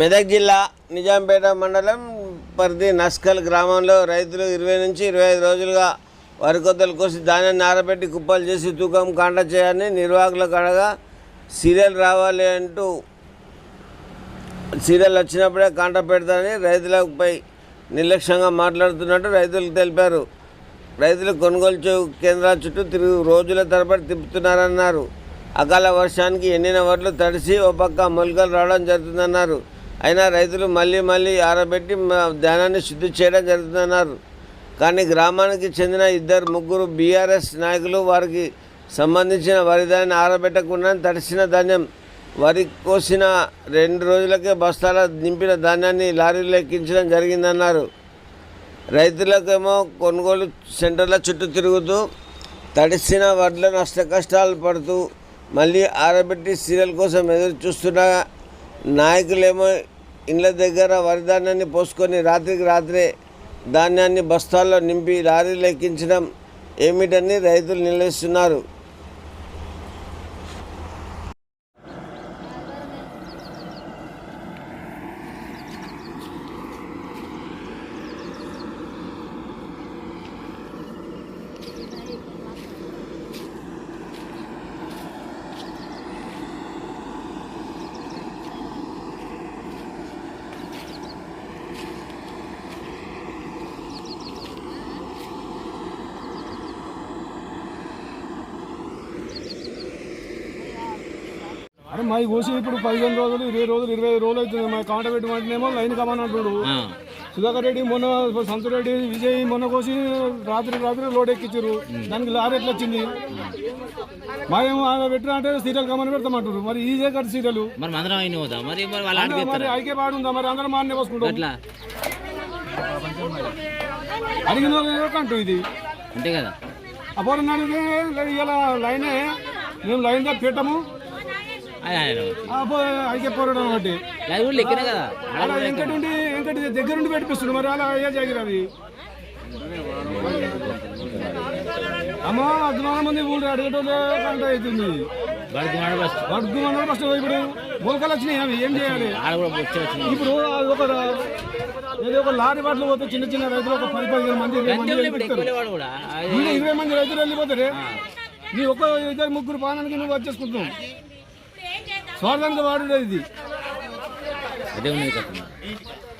మెదక్ జిల్లా నిజాంపేట మండలం పరిధి నస్కల్ గ్రామంలో రైతులు ఇరవై నుంచి ఇరవై ఐదు రోజులుగా వరికొద్దలు కోసి ధాన్యాన్ని ఆరబెట్టి కుప్పలు చేసి తూకం కాండ చేయాలని నిర్వాహకులకు అడగా సీరియల్ రావాలి అంటూ సీరియల్ వచ్చినప్పుడే కాంట పెడతారని రైతులపై నిర్లక్ష్యంగా మాట్లాడుతున్నట్టు రైతులు తెలిపారు. రైతులు కొనుగోలు కేంద్రాల చుట్టూ తిరుగు రోజుల తరబడి తిప్పుతున్నారన్నారు. అకాల వర్షానికి ఎండిన వడ్లు తడిసి ఓ పక్క మొలకలు రావడం జరుగుతుందన్నారు. అయినా రైతులు మళ్ళీ మళ్ళీ ఆరబెట్టి ధ్యానాన్ని ధాన్యాన్ని శుద్ధి చేయడం జరుగుతుందన్నారు కానీ గ్రామానికి చెందిన ఇద్దరు ముగ్గురు బీఆర్ఎస్ నాయకులు వారికి సంబంధించిన వరి ధాన్యాన్ని ఆరబెట్టకుండా తడిసిన ధాన్యం వరి కోసిన రెండు రోజులకే బస్తాల నింపిన ధాన్యాన్ని లారీలో ఎక్కించడం జరిగిందన్నారు. రైతులకేమో కొనుగోలు సెంటర్ల చుట్టూ తిరుగుతూ తడిసిన వడ్ల నష్ట కష్టాలు పడుతూ మళ్ళీ ఆరబెట్టి సీరియల్ కోసం ఎదురు చూస్తున్న నాయకులేమో ఇండ్ల దగ్గర వరిధాన్యాన్ని పోసుకొని రాత్రికి రాత్రే ధాన్యాన్ని బస్తాల్లో నింపి లారీలు ఎక్కించడం ఏమిటని రైతులు నిలదీస్తున్నారు. అరే మా కోసి ఇప్పుడు పదిహేను రోజులు ఇరవై రోజులు ఇరవై ఐదు రోజులు అవుతుంది. మా కాంట పెట్టమంటేనేమో లైన్ కమని అంటున్నాడు సుధాకర్ రెడ్డి మొన్న సంతు రెడ్డి విజయ్ మొన్న కోసి రాత్రి రాత్రి లోడ్ ఎక్కించారు దానికి లారీ ఎట్లా వచ్చింది? మా ఏమో ఆమె పెట్టినా అంటే సీరియల్ కమని పెడతామంటారు మరి ఈజే కట్ సీరియల్. మరి మరి ఐకే పాడుందా మరి అందరం మాన్నే పోసుకుంటాం. అడిగిన అంటూ ఇది? అంతే కదా. అప్పుడు ఇలా లైనే మేము లైన్ దా పెట్టము. ఒకటి. లెక్కనే కదా. అలా వెంకటి ఉండి వెంకటి దగ్గర ఉండి పెట్టిపిస్తుంది మరి అలా అయ్యే జాగిరి అది? అమ్మో అద్భుతమైన మంది ఊళ్ళు అవుతుంది. ఫస్ట్ ఇప్పుడు మొలకలు వచ్చినాయి అవి. ఏం చేయాలి? ఇప్పుడు ఒక ఏదో ఒక లారీ బాటలు పోతే చిన్న చిన్న రైతులు ఒక పది పదిహేను మంది ఇరవై మంది రైతులు వెళ్ళిపోతారు? నీ ఒక్క ఇద్దరు ముగ్గురు పానానికి నువ్వు వచ్చేసుకుంటున్నావు. స్వార్థానికి వాడు ఇది. అదే ఉన్నది కదా